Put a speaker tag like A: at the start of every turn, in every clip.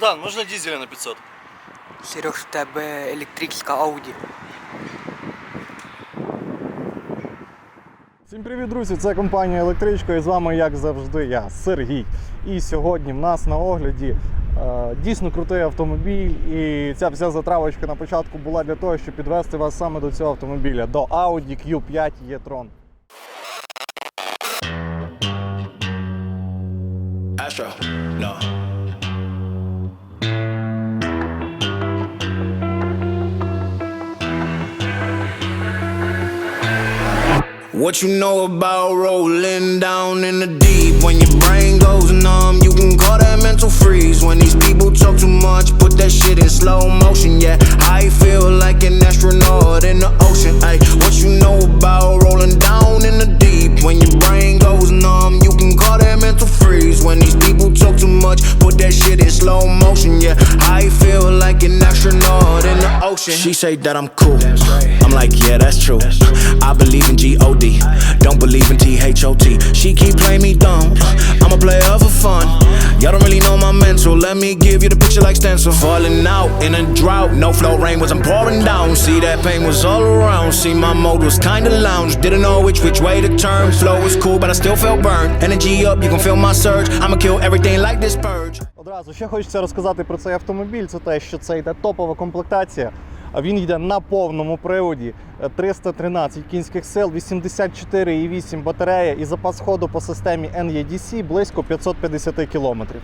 A: Братан, можна дизеля на 500?
B: Сереж, в тебе електричка Ауді.
C: Всім привіт, друзі! Це компанія Електричка і з вами, як завжди, я Сергій. І сьогодні в нас на огляді е, дійсно крутий автомобіль. І ця вся затравочка на початку була для того, щоб підвести вас саме до цього автомобіля, до Audi Q5 e-tron.
D: Astro, no. What you know about rolling down in the deep? When your brain goes numb, you can call that mental freeze. When these people talk too much, put that shit in slow motion. Yeah, I feel like an astronaut in the ocean. Ay, what you know about rolling down She say that I'm cool. I'm like, yeah, that's true. I believe in G-O-D. Don't believe in T-H-O-T. She keep playing me dumb. I'm a player for fun. Y'all don't really know my mental. Let me give you the picture like stencil. Falling out in a drought. No flow rain wasn't pouring down. See that pain was all around. See my mode was kinda lounge. Didn't know which which way to turn. Flow was cool, but I still felt burned. Energy up, you can feel my surge. I'ma kill everything like this purge.
C: Одразу ще хочеться розказати про цей автомобіль. Це те, що це йде топова комплектація. Він йде на повному приводі, Е, 313 кінських сил, 84,8 батарея і запас ходу по системі NEDC близько 550 кілометрів.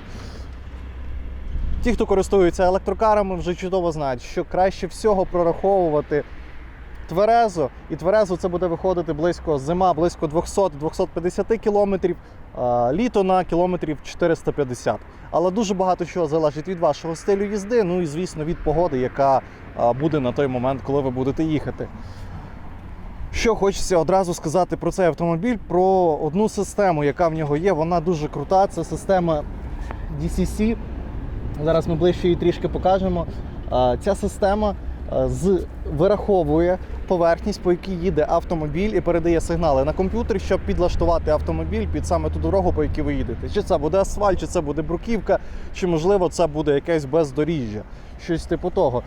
C: Ті, хто користуються електрокарами, вже чудово знають, що краще всього прораховувати тверезо, і тверезо це буде виходити близько зима, близько 200-250 кілометрів, літо на кілометрів 450. Але дуже багато чого залежить від вашого стилю їзди, ну і звісно від погоди, яка буде на той момент, коли ви будете їхати. Що хочеться одразу сказати про цей автомобіль, про одну систему, яка в нього є. Вона дуже крута. Це система DCC. Зараз ми ближче її трішки покажемо. Ця система з вираховує поверхність, по якій їде автомобіль, і передає сигнали на комп'ютер, щоб підлаштувати автомобіль під саме ту дорогу, по якій ви їдете. Чи це буде асфальт, чи це буде бруківка, чи можливо це буде якесь бездоріжжя, щось типу того.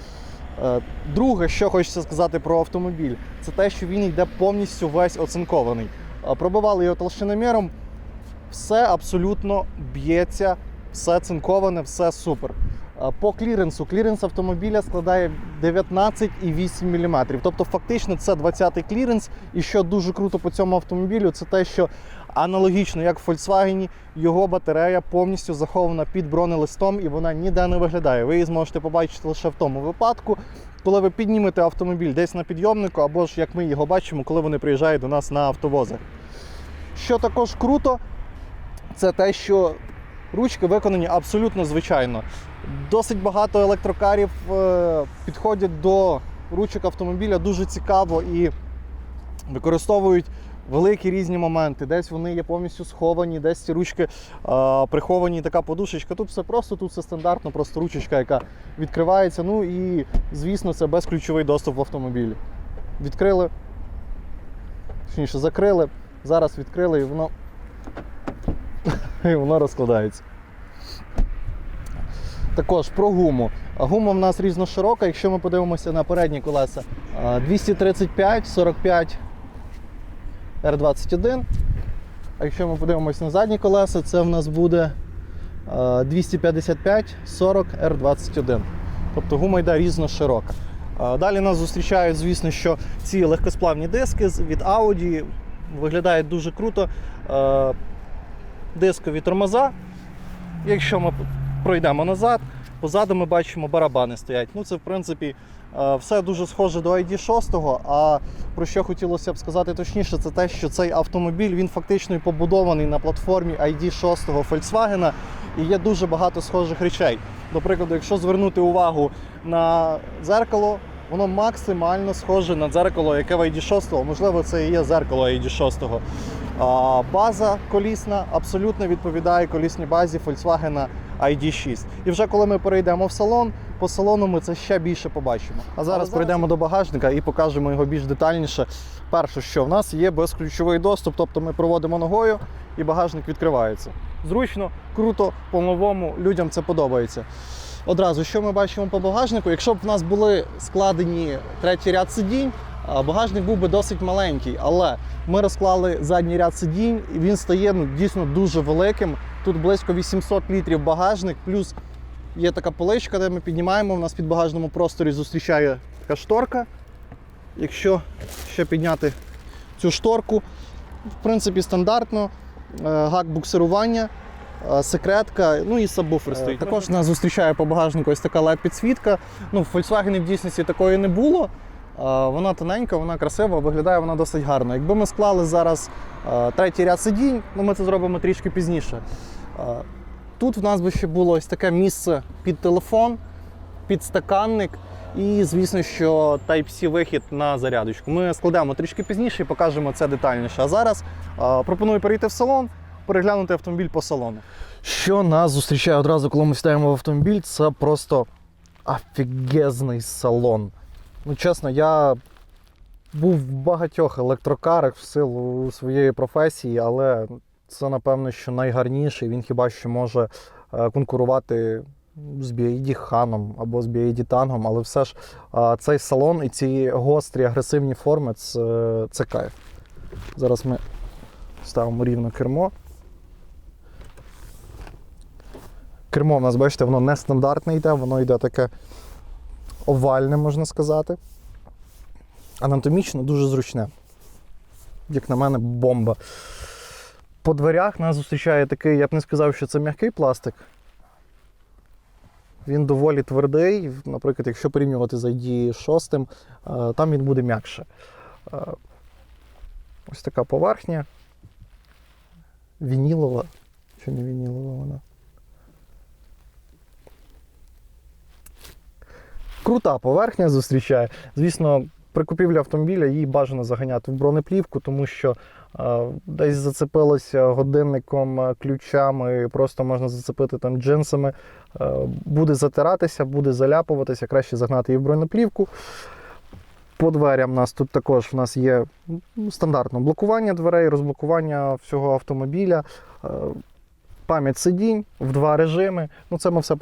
C: Е, Друге, що хочеться сказати про автомобіль, це те, що він йде повністю весь оцинкований. Е, Пробивали його толщиноміром, все абсолютно б'ється, все цинковане, все супер. Е, По кліренсу, кліренс автомобіля складає 19,8 мм. Тобто, фактично, це 20-й кліренс. І що дуже круто по цьому автомобілю, це те, що аналогічно, як в Volkswagen, його батарея повністю захована під бронелистом і вона ніде не виглядає. Ви її зможете побачити лише в тому випадку, коли ви піднімете автомобіль десь на підйомнику, або ж як ми його бачимо, коли вони приїжджають до нас на автовозах. Що також круто, це те, що ручки виконані абсолютно звичайно. Досить багато електрокарів е, підходять до ручок автомобіля дуже цікаво і використовують великі різні моменти. Десь вони є повністю сховані, десь ці ручки е, приховані, така подушечка. Тут все просто, тут все стандартно, просто ручечка, яка відкривається. Ну і, звісно, це безключовий доступ в автомобілі. Відкрили, точніше, закрили, зараз відкрили і воно, і воно розкладається. Також про гуму. Гума в нас різноширока. Якщо ми подивимося на передні колеса, 235, 45 R21. А якщо ми подивимося на задні колеса, це в нас буде 255, 40 R21. Тобто гума йде різноширока. Далі нас зустрічають, звісно, що ці легкосплавні диски від Audi виглядають дуже круто. Дискові тормоза. Якщо ми пройдемо назад, позаду ми бачимо барабани стоять. Ну це в принципі е, все дуже схоже до ID6. А про що хотілося б сказати точніше, це те, що цей автомобіль він фактично і побудований на платформі ID6 Volkswagen і є дуже багато схожих речей. До прикладу, якщо звернути увагу на дзеркало, воно максимально схоже на дзеркало, яке в ID6, можливо, це і є дзеркало ID6. База колісна абсолютно відповідає колісній базі Volkswagen ID6. І вже коли ми перейдемо в салон, по салону ми це ще більше побачимо. А зараз прийдемо до багажника і покажемо його більш детальніше. Перше, що в нас є безключовий доступ, тобто ми проводимо ногою і багажник відкривається. Зручно, круто, по-новому, людям це подобається. Одразу, що ми бачимо по багажнику, якщо б в нас були складені третій ряд сидінь, багажник був би досить маленький, але ми розклали задній ряд сидінь, і він стає ну, дійсно дуже великим. Тут близько 800 літрів багажник, плюс є така поличка, де ми піднімаємо. У нас під багажному просторі зустрічає така шторка. Якщо ще підняти цю шторку, в принципі, стандартно. Е, Гак буксирування, е, секретка, ну і сабвуфер стоїть. Також нас зустрічає по багажнику ось така LED-підсвітка. Ну, в Volkswagen в дійсності такої не було. Е, Вона тоненька, вона красива, виглядає вона досить гарно. Якби ми склали зараз е, третій ряд сидінь, ну ми це зробимо трішки пізніше. Е, Тут в нас би ще було ось таке місце під телефон, під стаканник і, звісно, що Type-C вихід на зарядочку. Ми складемо трішки пізніше і покажемо це детальніше. А зараз пропоную перейти в салон, переглянути автомобіль по салону. Що нас зустрічає одразу, коли ми сідаємо в автомобіль, це просто офігезний салон. Ну, чесно, я був в багатьох електрокарах в силу своєї професії, але це, напевно, що найгарніший. Він хіба що може е, конкурувати з BYD Ханом або з BYD Тангом, але все ж е, цей салон і ці гострі агресивні форми це, це кайф. Зараз ми ставимо рівно кермо. Кермо в нас, бачите, воно нестандартне йде, воно йде таке овальне, можна сказати. Анатомічно дуже зручне. Як на мене, бомба. По дверях нас зустрічає такий, я б не сказав, що це м'який пластик. Він доволі твердий. Наприклад, якщо порівнювати з ID 6, е, там він буде м'якше. Е, Ось така поверхня. Вінілова. Чи не вінілова вона? Крута поверхня зустрічає. Звісно, при купівлі автомобіля її бажано заганяти в бронеплівку, тому що е, десь зацепилося годинником, е, ключами, просто можна зацепити там джинсами. Е, буде затиратися, буде заляпуватися, краще загнати її в бронеплівку. По дверям у нас тут також в нас є стандартно блокування дверей, розблокування всього автомобіля, е, пам'ять сидінь в два режими. Ну, це ми все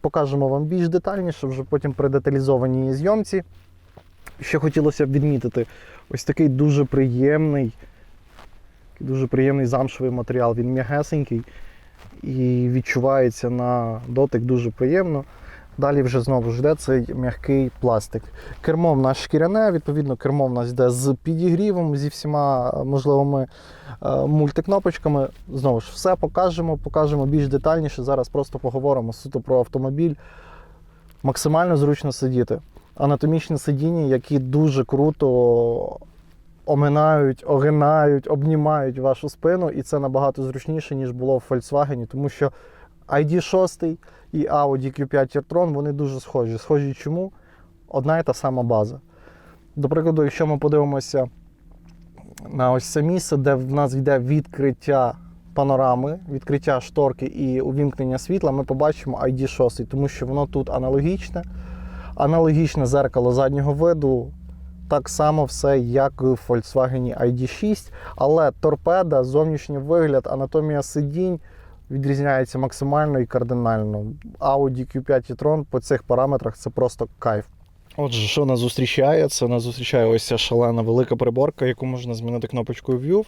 C: покажемо вам більш детальніше, вже потім при деталізованій зйомці. Ще хотілося б відмітити ось такий дуже приємний, дуже приємний замшевий матеріал. Він м'ягесенький і відчувається на дотик дуже приємно. Далі вже знову ж йде цей м'який пластик. Кермо в нас шкіряне, відповідно, кермо в нас йде з підігрівом, зі всіма можливими е, мультикнопочками. Знову ж, все покажемо, покажемо більш детальніше. Зараз просто поговоримо суто про автомобіль. Максимально зручно сидіти. Анатомічні сидіння, які дуже круто оминають, огинають, обнімають вашу спину, і це набагато зручніше, ніж було в Volkswagen, тому що ID6 і Audi Q5 e-tron вони дуже схожі. Схожі чому? Одна і та сама база. До прикладу, якщо ми подивимося на ось це місце, де в нас йде відкриття панорами, відкриття шторки і увімкнення світла, ми побачимо ID6, тому що воно тут аналогічне. Аналогічне зеркало заднього виду, так само все, як в Volkswagen ID6, але торпеда, зовнішній вигляд, анатомія сидінь відрізняється максимально і кардинально. Audi Q5 e-tron по цих параметрах це просто кайф. Отже, що нас зустрічає? Це нас зустрічає ось ця шалена велика приборка, яку можна змінити кнопочкою View.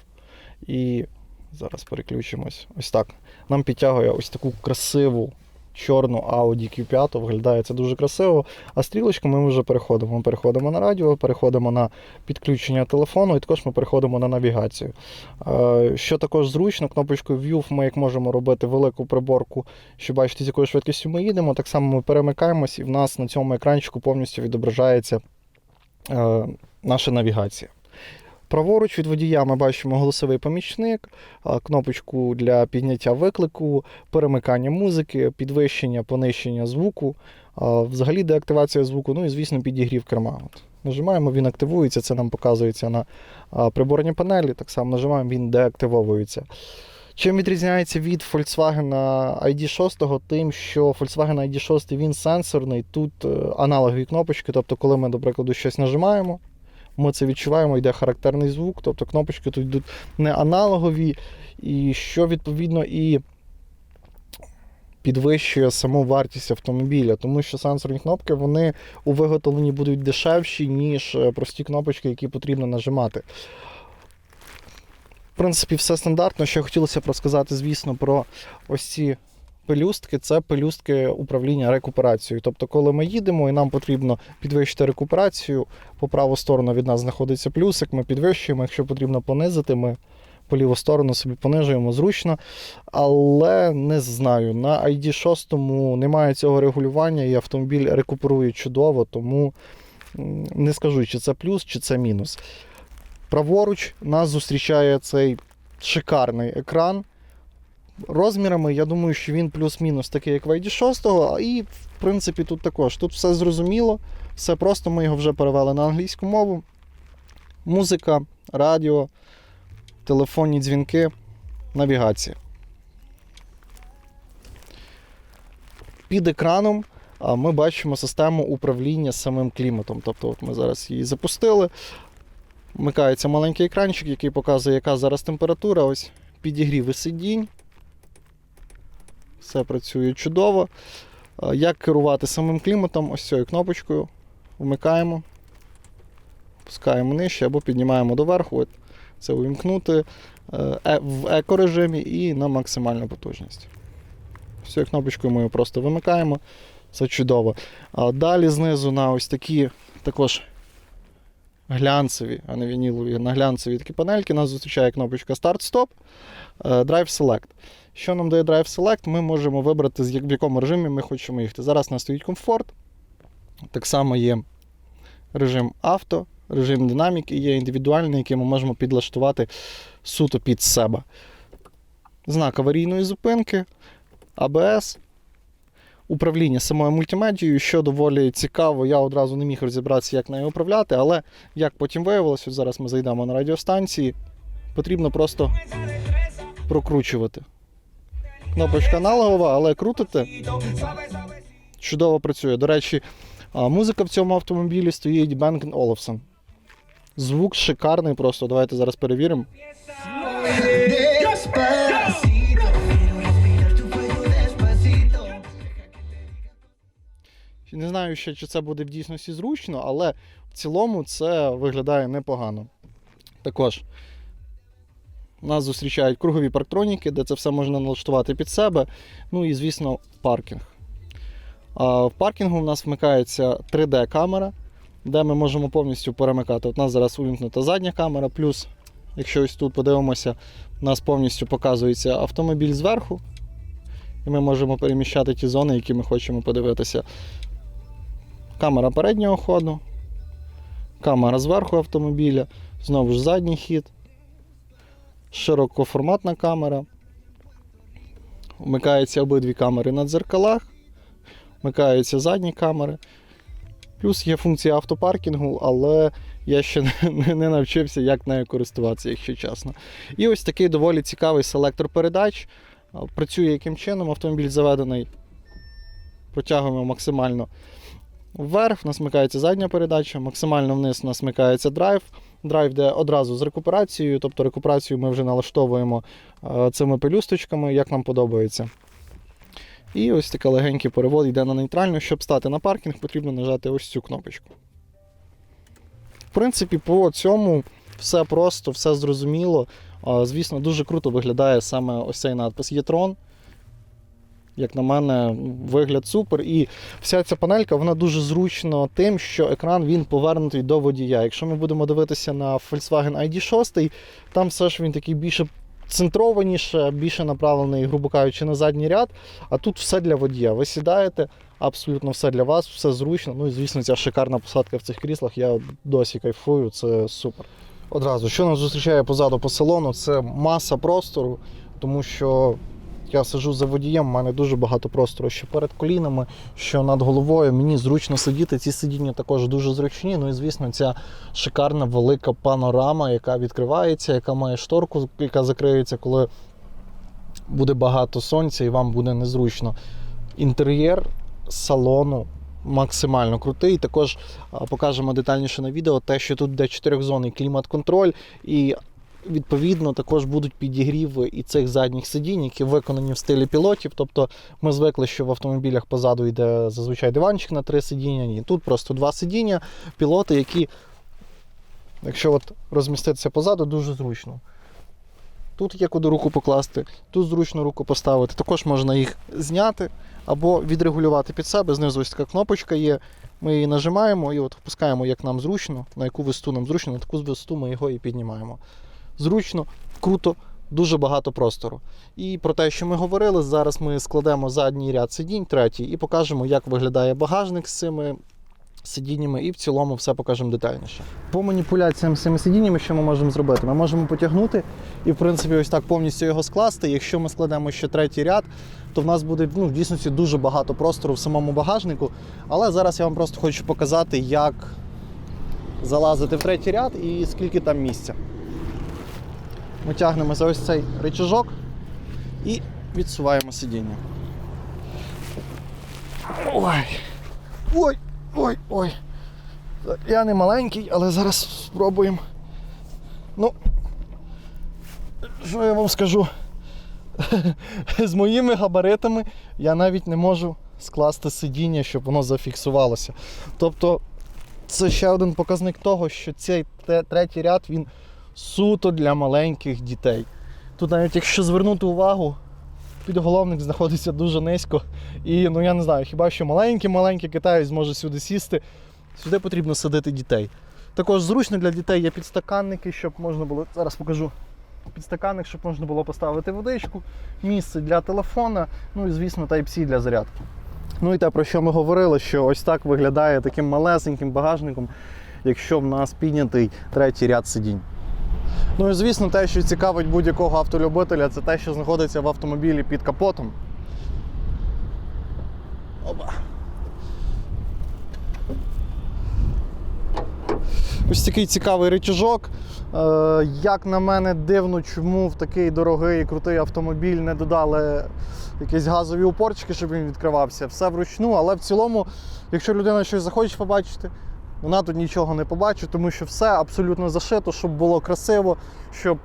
C: І зараз переключимось. Ось так. Нам підтягує ось таку красиву чорну Audi Q5, виглядає це дуже красиво. А стрілочками ми вже переходимо. Ми переходимо на радіо, переходимо на підключення телефону, і також ми переходимо на навігацію. Е, Що також зручно, кнопочкою View ми як можемо робити велику приборку, що бачите, з якою швидкістю ми їдемо. Так само ми перемикаємось, і в нас на цьому екранчику повністю відображається е, наша навігація. Праворуч від водія ми бачимо голосовий помічник, кнопочку для підняття виклику, перемикання музики, підвищення, понищення звуку, взагалі деактивація звуку, ну і, звісно, підігрів керма. Нажимаємо, він активується, це нам показується на приборній панелі. Так само нажимаємо, він деактивовується. Чим відрізняється від Volkswagen ID6, тим, що Volkswagen ID6 він сенсорний, тут е, аналогові кнопочки, тобто, коли ми, до прикладу, щось нажимаємо, ми це відчуваємо, йде характерний звук, тобто кнопочки тут йдуть не аналогові, і що відповідно і підвищує саму вартість автомобіля, тому що сенсорні кнопки вони у виготовленні будуть дешевші, ніж е, прості кнопочки, які потрібно нажимати. В принципі, все стандартно. Що хотілося б розказати, звісно, про ось ці пелюстки. Це пелюстки управління рекуперацією. Тобто, коли ми їдемо і нам потрібно підвищити рекуперацію, по праву сторону від нас знаходиться плюсик, ми підвищуємо. Якщо потрібно понизити, ми по ліву сторону собі понижуємо зручно. Але не знаю, на ID 6 немає цього регулювання, і автомобіль рекуперує чудово, тому не скажу, чи це плюс, чи це мінус. Праворуч нас зустрічає цей шикарний екран. Розмірами, я думаю, що він плюс-мінус такий, як в ID 6, і в принципі тут також. Тут все зрозуміло, все просто ми його вже перевели на англійську мову. Музика, радіо, телефонні дзвінки, навігація. Під екраном ми бачимо систему управління самим кліматом. Тобто, от ми зараз її запустили. Вмикається маленький екранчик, який показує, яка зараз температура. Ось підігріви сидінь. Все працює чудово. Як керувати самим кліматом? Ось цією кнопочкою вмикаємо, пускаємо нижче або піднімаємо доверху. Це увімкнути е, е- в еко-режимі і на максимальну потужність. Ось Цією кнопочкою ми його просто вимикаємо. Це чудово. Далі знизу на ось такі також глянцеві, а не вінілові, на глянцеві такі панельки нас зустрічає кнопочка Start-Stop, е, Drive Select. Що нам дає Drive Select? Ми можемо вибрати, в якому режимі ми хочемо їхати. Зараз у нас стоїть комфорт. Так само є режим авто, режим динаміки є індивідуальний, який ми можемо підлаштувати суто під себе. Знак аварійної зупинки, АБС, управління самою мультимедією, що доволі цікаво. Я одразу не міг розібратися, як нею управляти, але як потім виявилося, зараз ми зайдемо на радіостанції, потрібно просто прокручувати. Кнопочка аналогова, але крутите. Чудово працює. До речі, музика в цьому автомобілі стоїть Bang Olufsen. Звук шикарний просто. Давайте зараз перевіримо. Не знаю ще, чи це буде в дійсності зручно, але в цілому це виглядає непогано. Також нас зустрічають кругові парктроніки, де це все можна налаштувати під себе. Ну і, звісно, паркінг. В паркінгу в нас вмикається 3D-камера, де ми можемо повністю перемикати. От у нас зараз увімкнута задня камера, плюс, якщо ось тут подивимося, у нас повністю показується автомобіль зверху. І ми можемо переміщати ті зони, які ми хочемо подивитися. Камера переднього ходу, камера зверху автомобіля, знову ж задній хід, широкоформатна камера. Вмикаються обидві камери на дзеркалах, вмикаються задні камери. Плюс є функція автопаркінгу, але я ще не, навчився, як нею користуватися, якщо чесно. І ось такий доволі цікавий селектор передач. Працює яким чином, автомобіль заведений, протягуємо максимально вверх, у нас вмикається задня передача, максимально вниз у нас вмикається драйв. Драйв йде одразу з рекуперацією, тобто рекуперацію ми вже налаштовуємо е, цими пелюсточками, як нам подобається. І ось такий легенький перевод йде на нейтральну. Щоб стати на паркінг, потрібно нажати ось цю кнопочку. В принципі, по цьому все просто, все зрозуміло. Звісно, дуже круто виглядає саме ось цей надпис Єтрон. Як на мене, вигляд супер. І вся ця панелька вона дуже зручно тим, що екран він повернутий до водія. Якщо ми будемо дивитися на Volkswagen ID6, там все ж він такий більше центрованіше, більше направлений, грубо кажучи, на задній ряд. А тут все для водія. Ви сідаєте, абсолютно все для вас, все зручно. Ну і звісно, ця шикарна посадка в цих кріслах. Я досі кайфую, це супер. Одразу, що нас зустрічає позаду по салону, це маса простору, тому що я сиджу за водієм, у мене дуже багато простору, що перед колінами, що над головою. Мені зручно сидіти. Ці сидіння також дуже зручні. Ну і звісно, ця шикарна велика панорама, яка відкривається, яка має шторку, яка закриється, коли буде багато сонця і вам буде незручно. Інтер'єр салону максимально крутий. Також покажемо детальніше на відео те, що тут буде чотирьохзонний клімат-контроль і відповідно також будуть підігріви і цих задніх сидінь, які виконані в стилі пілотів. Тобто ми звикли, що в автомобілях позаду йде зазвичай диванчик на три сидіння. Ні, тут просто два сидіння, пілоти, які, якщо от розміститися позаду, дуже зручно. Тут є куди руку покласти, тут зручно руку поставити. Також можна їх зняти або відрегулювати під себе. Знизу ось така кнопочка є. Ми її нажимаємо і от впускаємо, як нам зручно, на яку висоту нам зручно, на таку висоту ми його і піднімаємо. Зручно, круто, дуже багато простору. І про те, що ми говорили, зараз ми складемо задній ряд сидінь, третій, і покажемо, як виглядає багажник з цими сидіннями, і в цілому все покажемо детальніше. По маніпуляціям з цими сидіннями, що ми можемо зробити? Ми можемо потягнути і, в принципі, ось так повністю його скласти. Якщо ми складемо ще третій ряд, то в нас буде ну, в дійсності дуже багато простору в самому багажнику. Але зараз я вам просто хочу показати, як залазити в третій ряд і скільки там місця. Ми тягнемо за ось цей рычажок і відсуваємо сидіння. Ой. Ой, ой, ой. Я не маленький, але зараз спробуємо. Ну, що я вам скажу? З моїми габаритами я навіть не можу скласти сидіння, щоб воно зафіксувалося. Тобто, це ще один показник того, що цей третій ряд він суто для маленьких дітей. Тут навіть якщо звернути увагу, підголовник знаходиться дуже низько. І ну я не знаю, хіба що маленький-маленький китаєць зможе сюди сісти. Сюди потрібно садити дітей. Також зручно для дітей є підстаканники, щоб можна було. Зараз покажу. Підстаканник, щоб можна було поставити водичку, місце для телефона, ну і звісно, Type-C для зарядки. Ну і те, про що ми говорили, що ось так виглядає таким малесеньким багажником, якщо в нас піднятий третій ряд сидінь. Ну і звісно, те, що цікавить будь-якого автолюбителя, це те, що знаходиться в автомобілі під капотом. Опа. Ось такий цікавий речажок. Е, Як на мене, дивно, чому в такий дорогий і крутий автомобіль не додали якісь газові упорчики, щоб він відкривався. Все вручну, але в цілому, якщо людина щось захоче побачити, вона тут нічого не побачить, тому що все абсолютно зашито, щоб було красиво, щоб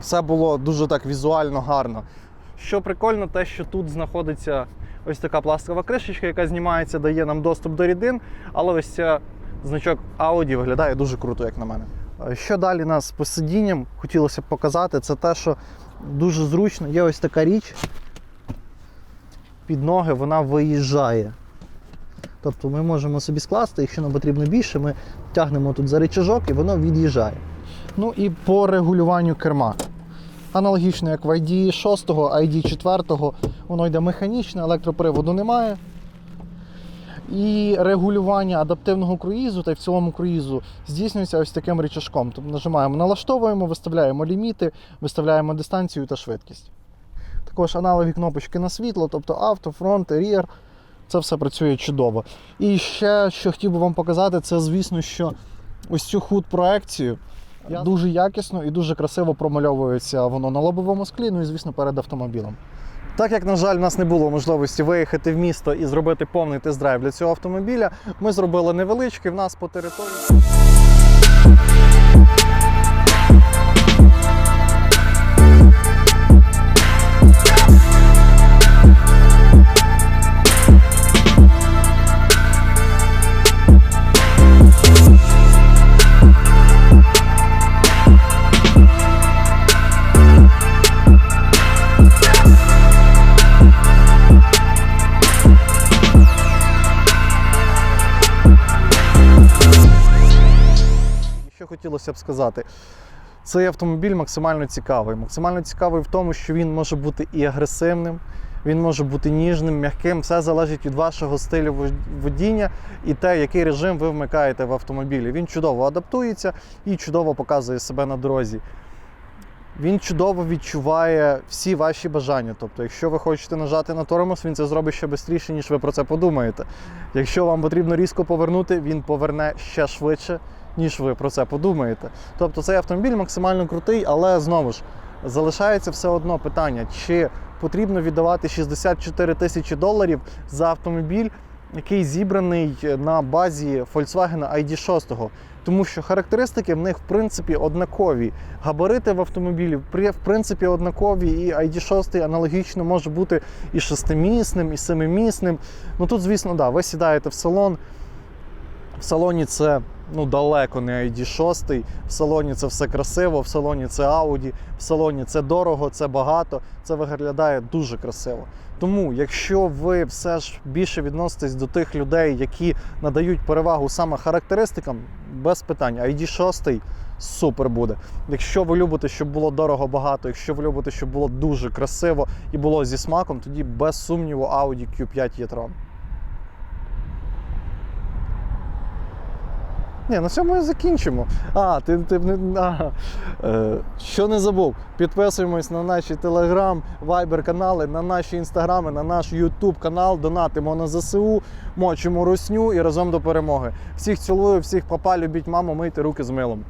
C: все було дуже так візуально гарно. Що прикольно, те, що тут знаходиться ось така пластикова кришечка, яка знімається, дає нам доступ до рідин, але ось ця значок Audi виглядає дуже круто, як на мене. Е, Що далі нас по сидінням хотілося б показати, це те, що дуже зручно. Є ось така річ. Під ноги вона виїжджає. Тобто ми можемо собі скласти, якщо нам потрібно більше, ми тягнемо тут за рычажок і воно від'їжджає. Ну і по регулюванню керма. Аналогічно, як в ID 6, ID 4, воно йде механічне, електроприводу немає. І регулювання адаптивного круїзу та й в цілому круїзу здійснюється ось таким рычажком. Тобто нажимаємо, налаштовуємо, виставляємо ліміти, виставляємо дистанцію та швидкість. Також аналоги кнопочки на світло, тобто авто, фронт, рієр. Це все працює чудово. І ще, що хотів би вам показати, це звісно, що ось цю худ проекцію дуже якісно і дуже красиво промальовується воно на лобовому склі, ну і звісно перед автомобілем. Так як, на жаль, в нас не було можливості виїхати в місто і зробити повний тест-драйв для цього автомобіля, ми зробили невеличкий в нас по території. Хотілося б сказати, цей автомобіль максимально цікавий. Максимально цікавий в тому, що він може бути і агресивним, він може бути ніжним, м'яким. Все залежить від вашого стилю водіння і те, який режим ви вмикаєте в автомобілі. Він чудово адаптується і чудово показує себе на дорозі. Він чудово відчуває всі ваші бажання. Тобто, якщо ви хочете нажати на тормоз, він це зробить ще швидше, ніж ви про це подумаєте. Якщо вам потрібно різко повернути, він поверне ще швидше, ніж ви про це подумаєте. Тобто цей автомобіль максимально крутий, але знову ж залишається все одно питання, чи потрібно віддавати 64 тисячі доларів за автомобіль, який зібраний на базі Volkswagen ID6. Тому що характеристики в них в принципі однакові. Габарити в автомобілі в принципі однакові, і ID6 аналогічно може бути і шестимісним, і семимісним. Ну тут, звісно, да, ви сідаєте в салон. В салоні це ну, далеко не ID6, в салоні це все красиво, в салоні це Audi, в салоні це дорого, це багато, це виглядає дуже красиво. Тому, якщо ви все ж більше відноситесь до тих людей, які надають перевагу саме характеристикам, без питань, ID6 супер буде. Якщо ви любите, щоб було дорого багато, якщо ви любите, щоб було дуже красиво і було зі смаком, тоді без сумніву Audi Q5 e-tron. Ні, на цьому і закінчимо. А, ти, ти не. А, е, що не забув? Підписуємось на наші телеграм, вайбер канали, на наші інстаграми, на наш Ютуб канал, донатимо на ЗСУ, мочимо русню і разом до перемоги. Всіх цілую, всіх папа, любіть маму, мийте руки з милом.